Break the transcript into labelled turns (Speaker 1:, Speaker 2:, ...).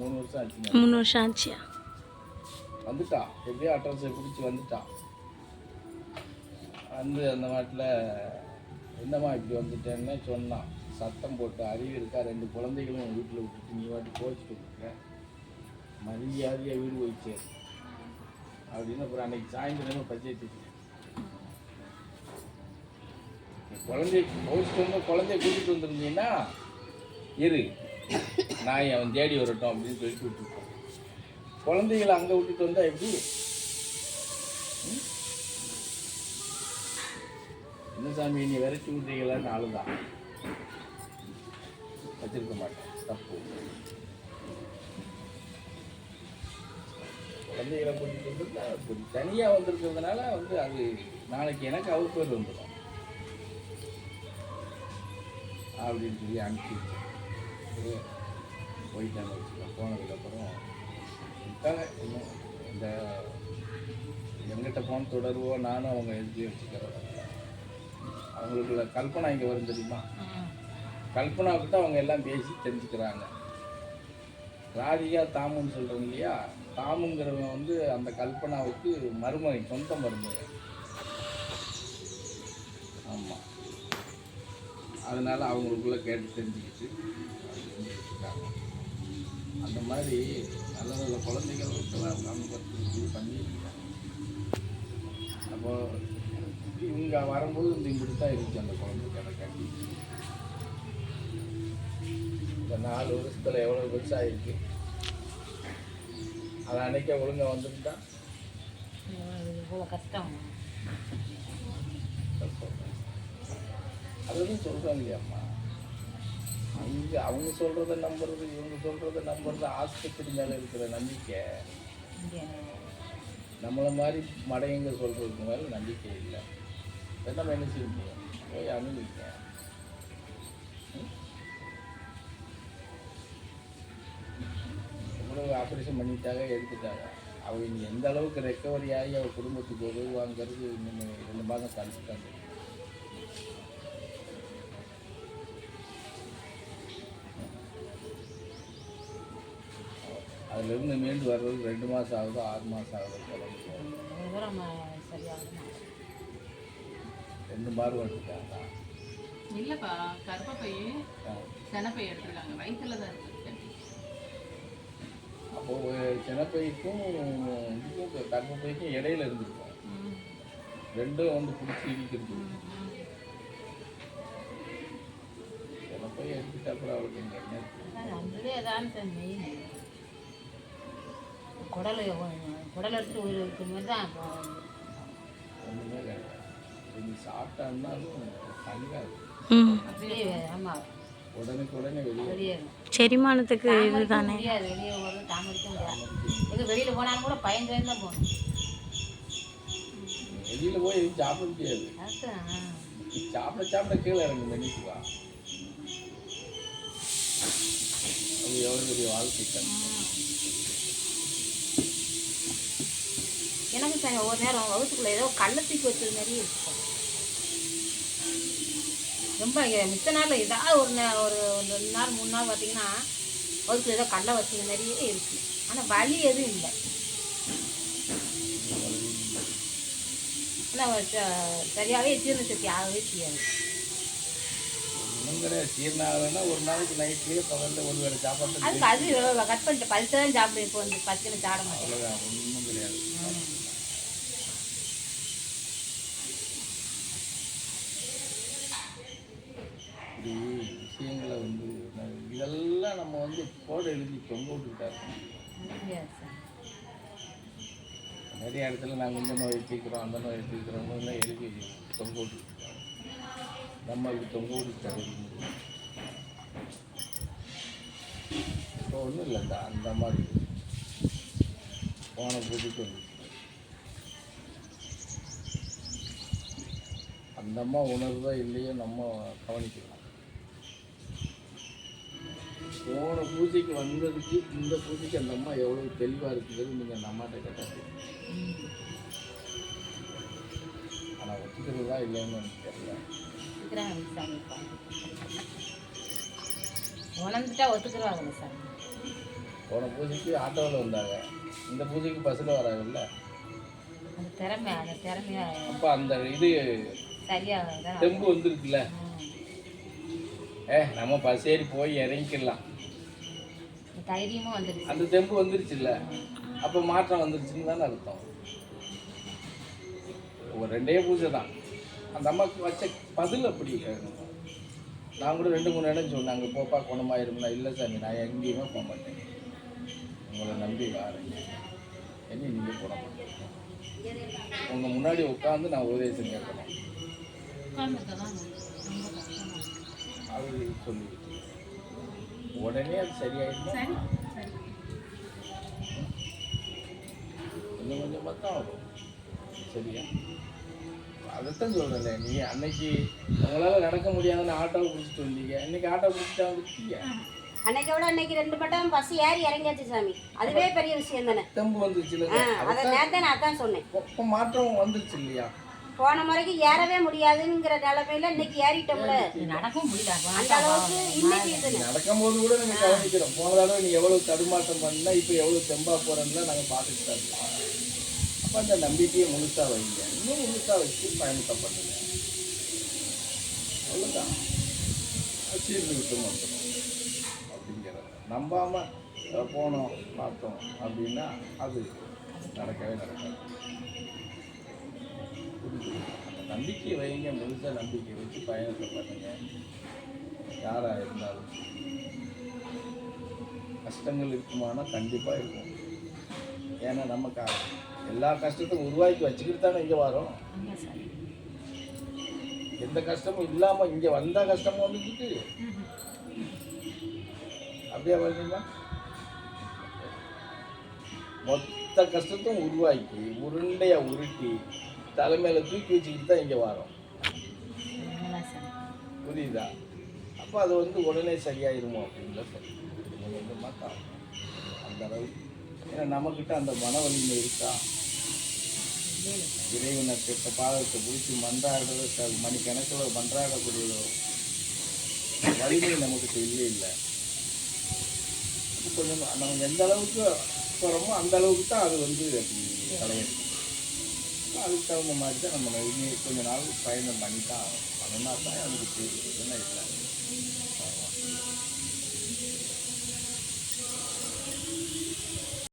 Speaker 1: மூணு வருஷம் ஆச்சுங்க.
Speaker 2: மூணு வருஷம் ஆச்சியா?
Speaker 1: வந்துட்டா. எப்படியோ அட்ரஸை பிடிச்சி வந்துட்டா. வந்து அந்த மாட்டில் என்னம்மா இப்படி வந்துட்டேன்னு சொன்னான் சத்தம் போட்டு அறிவு இருக்கா? ரெண்டு குழந்தைகளும் வீட்டில் விட்டுட்டு நீ வாட்டி கோச்சிட்டு இருக்க மரியாதையாக வீடு போயிடுச்சு. அப்படின்னு அப்புறம் அன்னைக்கு சாயந்தரமே பஞ்சாயத்து குழந்தை கோச்சிட்டு வந்து குழந்தைய கூட்டிகிட்டு வந்திருந்தீங்கன்னா இரு. நாய் அவன் தேடி வரட்டும் அப்படின்னு சொல்லிட்டு விட்டுருக்கோம் குழந்தைகளை அங்கே விட்டுட்டு வந்தால் எப்படி? என்ன சாமி நீ விரைச்சி விட்றீங்களான்னு ஆளுதான். வச்சிருக்க மாட்டேன். தப்பு. குழந்தைகளை கூட்டிட்டு வந்து தனியாக வந்திருக்கிறதுனால வந்து அது நாளைக்கு எனக்கு அவர் பேர் வந்துடும். அப்படின்னு சொல்லி அனுப்பிச்சி போயிட்டாங்க வச்சுக்கோங்க போனதுக்கப்புறம் விட்டாங்க இன்னும் இந்த எங்கிட்ட ஃபோன் தொடர்வோ நானும் அவங்க எழுதி வச்சுக்கிறேன் அவங்களுக்குள்ள கல்பனா இங்கே வரும் தெரியுமா? கல்பனாக்கிட்ட அவங்க எல்லாம் பேசி தெரிஞ்சுக்கிறாங்க. ராதிகா தாமுன்னு சொல்கிறோம் இல்லையா? தாமுங்கிறவன் வந்து அந்த கல்பனாவுக்கு மருமகன் சொந்த மருமகன். ஆமாம் அதனால் அவங்களுக்குள்ளே கேட்டு தெரிஞ்சுக்கிட்டு இருக்காங்க. அந்த மாதிரி நல்ல நல்ல குழந்தைகள் இருக்கலாம். நம்ம இது பண்ணியிருக்காங்க அப்போ இவங்க வரும்போது இந்த இப்படி தான் இருந்துச்சு அந்த குழந்தை கணக்காட்டி இந்த நாலு வருஷத்தில் எவ்வளோ பெருசாகிருக்கு அது அன்னைக்கே ஒழுங்காக வந்துருந்தா?
Speaker 3: கஷ்டம்.
Speaker 1: அதுதான் சொல்கிறாங்க இல்லையாம்மா அவங்க அவங்க சொல்கிறத நம்புறது இவங்க சொல்கிறத நம்புறது ஆஸ்பத்திரி மேலே இருக்கிற நம்பிக்கை.
Speaker 3: இங்கே.
Speaker 1: நம்மளை மாதிரி மடையங்க சொல்கிறதுக்கு மேலே நம்பிக்கை இல்லை. நம்ம என்ன செய்ய முடியும்? போய் அனுபவிக்க எவ்வளோ ஆப்ரேஷன் பண்ணிட்டாங்க எடுத்துட்டாங்க. அவங்க எந்த அளவுக்கு ரெக்கவரி ஆகி அவள் குடும்பத்துக்கு உதவுவாங்கிறது இன்னும் ரெண்டு மாதம் கழிச்சுட்டாங்க அதுலேருந்து மீண்டு வர்றதுக்கு ரெண்டு மாதம் ஆகுது ஆறு மாதம் ஆகுது
Speaker 3: தூரம் சரியாகுமா
Speaker 1: ரெண்டு மாறு வந்துட்டாங்க
Speaker 4: இல்லப்பா கர்ப்பப்பை. செனப்பை எடுத்திருக்காங்க. வயிற்றுல தான் இருக்கு
Speaker 1: அப்போ சினப்பைக்கும் இதுக்கும் கர்ப்பப்பைக்கும் இடையில இருந்திருக்கும். ரெண்டும் வந்து பிடிச்சி இடிக்கிறது. சினப்பை எடுத்துட்டு அப்புறம் அவளுக்கு இங்கே என்ன?
Speaker 3: குடல் குடல் எடுத்துட்டு உயிர் இருக்கிற மாதிரி தான்
Speaker 1: இது
Speaker 3: அப்படியே ஆமாம்
Speaker 1: உடனுக்கு உடனே வெளியே.
Speaker 3: வெளியே
Speaker 2: செரிமானத்துக்கு இதுதானே?
Speaker 3: வெளியே ஒரு தாமதிக்க முடியாது. எங்க வெளியில் போனாலும் கூட பயந்து பயந்து தான் போகணும்.
Speaker 1: வெளியில போய் சாப்பிட முடியாது. சாப்பிட சாப்பிட கீழே இறங்கு மென்னிக்குவா அது எவ்வளோ பெரிய வாழ்க்கை
Speaker 3: எனக்கு சார் ஒரு நேரம் வகுத்துக்குள்ள ஏதோ கள்ள தூக்கி வச்சது மாதிரியே இருக்கும். ரொம்ப மித்த நாள் ஏதாவது ஒரு நே ஒரு ரெண்டு நாள் மூணு நாள் பார்த்தீங்கன்னா வகுத்துல ஏதோ கள்ள வச்சது மாதிரியே இருக்கு. ஆனால் வலி எதுவும் இல்லை. ஆனால் சரியாகவே ஜீரண சக்தி ஆகவே செய்யாது.
Speaker 1: ஒரு நாளைக்கு நைட்லேயே பகலில் ஒரு வேளை சாப்பாடு
Speaker 3: அதுக்கு அது கட் பண்ணிட்டு பழுத்து தான் சாப்பிடுவேன் இப்போ வந்து பச்சனை சாட மாட்டேன்
Speaker 1: அவ்வளோதான் ஒன்றும் கிடையாது இப்படி விஷயங்களை வந்து நான் வந்து போட எழுதி தொங்க
Speaker 3: சார்?
Speaker 1: நிறைய இடத்துல நாங்கள் இந்த நோயை தீர்க்கிறோம் அந்த நோயை தீர்க்கிறோம்னு எழுதி தொங்க விட்டுருக்காங்க நம்ம அதுக்கு தொங்க விட்டுட்டாரு இப்போ ஒன்றும் இல்லை இந்த அந்த மாதிரி. போன பூஜைக்கு வந்துச்சு அந்த அம்மா உணர்வா இல்லையோ நம்ம கவனிக்கலாம். போன பூஜைக்கு வந்ததுக்கு இந்த பூஜைக்கு அந்த அம்மா எவ்வளோ தெளிவாக இருக்குங்கிறது நீங்கள் அந்த அம்மாட்ட தெரியும். ஆனால் ஒத்துக்கிறதா இல்லைன்னு எனக்கு தெரியல.
Speaker 3: உணர்ந்துட்டா ஒத்துக்குருவாங்கல்ல சாமி.
Speaker 1: போன பூஜைக்கு ஆட்டோவில் வந்தாங்க. இந்த பூஜைக்கு பஸ்ஸில் வராங்கல்ல?
Speaker 3: திறமை அந்த திறமையா
Speaker 1: அப்போ அந்த இது
Speaker 3: சரியாக
Speaker 1: தெம்பு வந்துருக்குல்ல. ஏ நம்ம பஸ் ஏறி போய் இறங்கிக்கலாம்
Speaker 3: தைரியமும் வந்துடுச்சு
Speaker 1: அந்த தெம்பு வந்துருச்சுல்ல? அப்போ மாற்றம் வந்துருச்சுன்னு தானே அர்த்தம். ஒரு ரெண்டே பூஜை தான். அந்த அம்மாவுக்கு வச்ச பதில் அப்படி நான் கூட ரெண்டு மூணு இடம் சொன்னேன். அங்கே போப்பா குணமாயிரும்னா இல்லை சாமி நான் எங்கேயுமே போக மாட்டேன். உங்களை நம்பி வாரேன். என்ன நீங்கள் போட மாட்டேன் உங்கள் முன்னாடி உட்காந்து நான்
Speaker 4: கஷ்டமா இருக்கு.
Speaker 1: அது சொல்லிக்கிட்டு உடனே அது சரியாயிடுமா
Speaker 4: சரி சரி
Speaker 1: கொஞ்சம் கொஞ்சமாக தான் வரும் சரியா? அதைத்தான் சொல்கிறேன்ல நீ அன்னைக்கு உங்களால் நடக்க முடியாதுன்னு ஆட்டோவை பிடிச்சிட்டு வந்தீங்க. இன்னைக்கு ஆட்டோ பிடிச்சிட்டா வந்துட்டீங்க
Speaker 2: அன்னைக்கு விட அன்னைக்கு ரெண்டு மட்டம் பஸ் ஏறி இறங்கியாச்சு சாமி. அதுவே பெரிய விஷயம் தானே.
Speaker 1: தெம்பு வந்துருச்சு
Speaker 2: ஆ, அதை நேரத்தை நான் அதான் சொன்னேன்.
Speaker 1: மாற்றம் வந்துருச்சு இல்லையா?
Speaker 2: போன முறைக்கு ஏறவே முடியாதுங்கிற நிலைமையில இன்னைக்கு ஏறிட்டோம்ல.
Speaker 3: இது நடக்கவும் முடியல.
Speaker 2: அந்த அளவுக்கு இன்னைக்கு இது
Speaker 1: நடக்கும்போது கூட நாங்கள் கவனிக்கிறோம். போன தடவை நீ எவ்வளோ தடுமாற்றம் பண்ணா இப்போ எவ்வளோ தெம்பா போகிறேன்னா நாங்கள் பார்த்துட்டு தான் இருக்கோம். அப்போ அந்த நம்பிக்கையை முழுசா வைங்க. இன்னும் முழுசா வச்சு பயணத்தை பண்ணுங்க. அவ்வளோதான் சீர்திருத்தம் வந்துடும் அப்படிங்கிறத. நம்பாம போனோம் பார்த்தோம் அப்படின்னா அது நடக்கவே நடக்காது. நம்பிக்கை வைங்க முழுசா நம்பிக்கை வச்சு பயணத்தை பண்ணுங்க. யாரா இருந்தாலும் கஷ்டங்கள் இருக்குமானா கண்டிப்பா இருக்கும். ஏன்னா நம்ம க எல்லா கஷ்டத்தையும் உருவாக்கி வச்சுக்கிட்டு தானே இங்கே வரோம். எந்த கஷ்டமும் இல்லாம இங்க வந்தா கஷ்டமும் வந்துக்கிட்டு அப்படியே வருவீங்களா மொத்த கஷ்டத்தையும் உருவாக்கி உருண்டையா உருட்டி தலைமையில தூக்கி வச்சுக்கிட்டு தான் இங்க வரோம். புரியுதா? அப்போ அது வந்து உடனே சரியாயிருமோ அப்படின்ல சரி கொஞ்சம் கொஞ்சமாக தான் அந்த அளவுக்கு. ஏன்னா நம்மக்கிட்ட அந்த மன வலிமை இருக்கா? இறைவனை கிட்ட பாதத்தை பிடிச்சி மன்றாடுறது மணிக்கணக்கில் மன்றாடக்கூடிய வலிமை நமக்கிட்ட இல்லை. இல்லை கொஞ்சம் நம்ம எந்த அளவுக்கு போகிறோமோ அந்த அளவுக்கு தான் அது வந்து அப்படி இருக்கோ அதுக்கு தகுந்த மாதிரி தான் நம்ம இனி கொஞ்ச நாள் பயணம் பண்ணி தான் பண்ணனா தான் நமக்கு தெரியும் என்ன இல்லை.